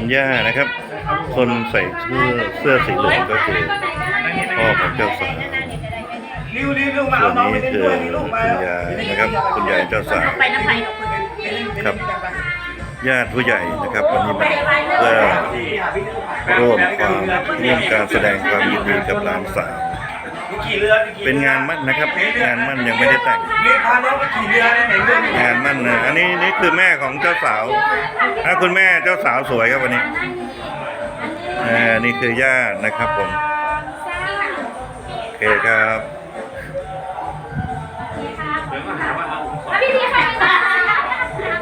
คุณย่านะครับ คนใส่เสื้อเสื้อสีเหลืองก็คือพ่อของเจ้าสาวส่วนนี้คือคุณยายนะครับ คุณยายเจ้าสาวไปน้ำไผ่ดอกคุณครับ ญาติผู้ใหญ่นะครับวันนี้มาเพื่อร่วมความร่วมการแสดงความยินดีกับหลานสาว ขี่เรือเป็นงานมั่นนะครับ งานมั่นยังไม่ได้แต่งเรียกพาน้องไปขี่เรือได้ไหนเรื่องงานมั่นนะอันนี้นี่คือแม่ของเจ้าสาวอะคุณแม่เจ้าสาวสวยครับวันนี้อ่านี่คือญาตินะครับผม โอเคครับอะพี่พีค่ะ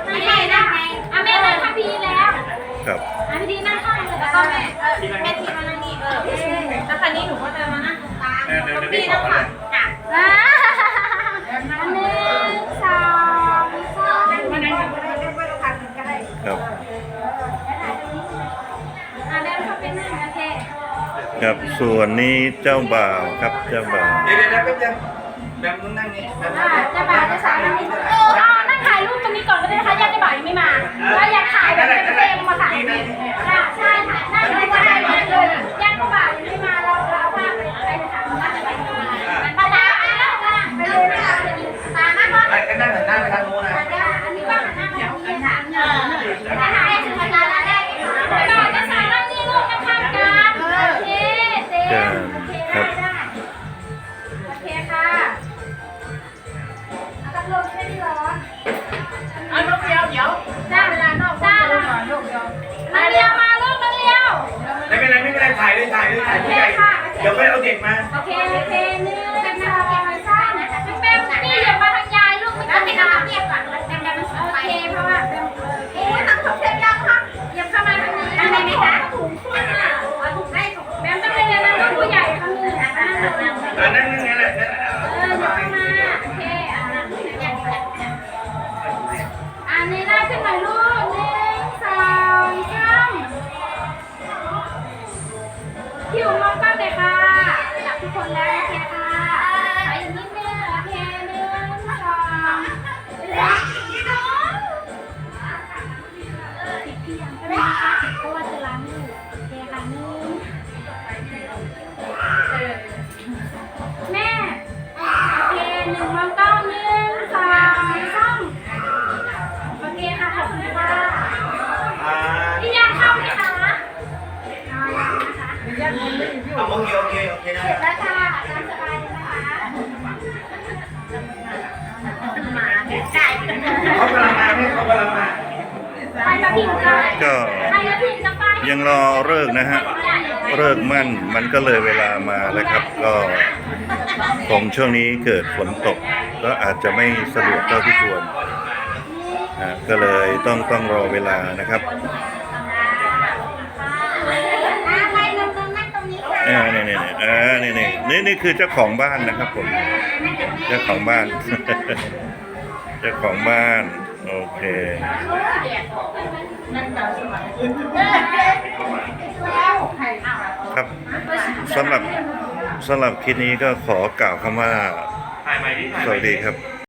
พี่พีนะอะแม่เลยค่ะพี่แล้วครับ อะพี่พีนั่งข้างเลยแล้วก็แม่เออแม่ทีมานั่งนี่เออแล้ วคันนี้หนูก็จะมานั่งตรงกลางพี่นั่งฝั่งจ้ะอะหนึ่งสองสามมานั่งอยู่ก็ได้ไม่ต้องพักกันก็ได้ครับ อะแล้วเขาเป็นหนึ่งโอเคครับส่วนนี้เจ้าบ่าวครับเจ้าบ่าวเดี๋ยวเดี๋ยวแป๊บนึงแบบมึงนั่งนี่แบบอะจะบ่าวจะสาวนั่งนี่เอออะนั่งถ่ายรูปตรงนี้ก่อนก็ได้นะคะญาติจะบ่าวยังไม่มาเราอยากถ่ายแบบเต็มๆ ไม่เป็นไรไม่เป็นไรถ่ายเลยถ่ายเลยถ่ายผู้ใหญ่เดี๋ยวไปเอาเด็กมา โอเคโอเคนึ่ พี่อุ๋มมองกล้องเลยค่ะจับทุกคนแล้วนะคะ ก็ยังรอเลิกนะฮะเลิกมั่นมันก็เลยเวลามาแล้วครับ ก็คงช่วงนี้เกิดฝนตก ก็อาจจะไม่สะดวกเท่าที่ควรนะก็เลยต้องต้องรอเวลานะครับไปลงตรงนั่งตรงนี้ค่ะอ่านี่นี่นี่อ่านี่นี่นี่นี่คือเจ้าของบ้านนะครับผม เจ้าของบ้าน เจ้าของบ้าน โอเคครับสำหรับสำหรับคลิปนี้ก็ขอกล่าวคำว่าถ่ายใหม่ที่ถ่ายสวัสดีครับ